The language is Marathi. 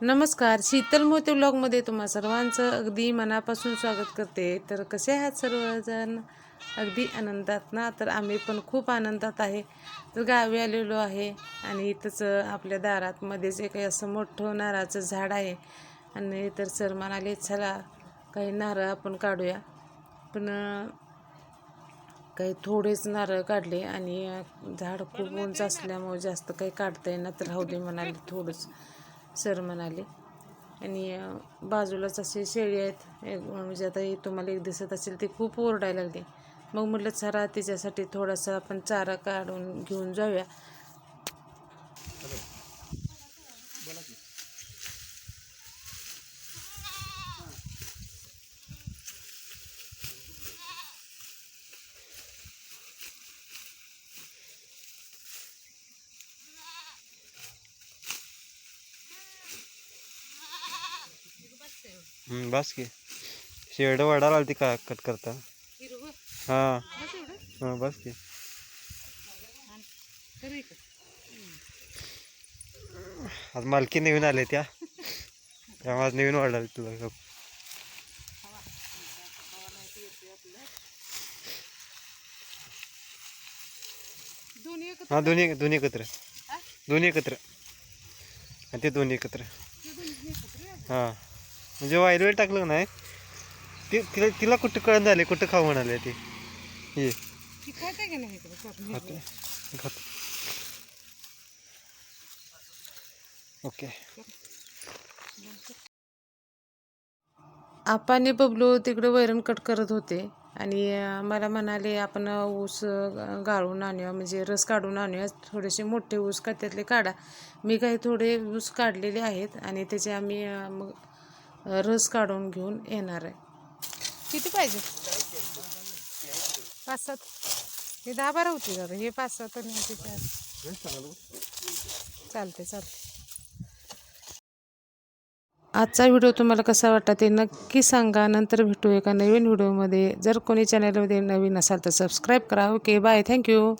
नमस्कार. शीतल मोते ब्लॉगमध्ये तुम्हा सर्वांचं अगदी मनापासून स्वागत करते. तर कसे आहात सर्वजण? अगदी आनंदात ना? तर आम्ही पण खूप आनंदात आहे. तर गावी आलेलो आहे आणि इथंच आपल्या दारात मध्येच एक असं मोठं नारळाचं झाड आहे. आणि तर सर म्हणाले चला काही नारळ आपण काढूया. पण काही थोडेच नारळ काढले आणि झाड खूप उंच असल्यामुळे जास्त काही काढता येईना तर राहू दे म्हणाले थोडंच सर म्हणाले. आणि बाजूलाच असे शेळी आहेत. एक म्हणजे आता हे तुम्हाला एक दिसत असेल ते खूप ओरडायला लागले. मग म्हटलं सर तिच्यासाठी थोडासा आपण चारा काढून घेऊन जाऊया. बस की. शेड वाढायला ती का कट करता? हा. हा बस की. आज मालकी नवीन आले त्या. त्यामुळे आज नवीन वाढाली तुला हा दोन्ही दोन्ही एकत्र. दोन्ही एकत्र. आणि ते दोन्ही एकत्र? हा. म्हणजे वायर वेळ टाकलं नाही? ती तिला तिला कुठं कळण झाले कुठं खाऊ म्हणाले ती. ये. ओके. आपाने बबलू तिकडे वैरण कट करत होते आणि अं, मला म्हणाले आपण ऊस गाळून आणूया म्हणजे रस काढून आणूया थोडेसे मोठे ऊस का त्यातले काढा. मी काही थोडे ऊस काढलेले आहेत आणि त्याचे आम्ही मग रस काढून घेऊन येणार आहे. किती पाहिजे? पाच सात. हे दहा बारा होती दादा. हे पाच सात आणि चार. चालते चालते आजचा व्हिडिओ तुम्हाला कसा वाटला ते नक्की सांगा. नंतर भेटू एका नवीन व्हिडिओमध्ये. जर कोणी चॅनलमध्ये नवीन असाल तर सबस्क्राईब करा. Okay bye thank you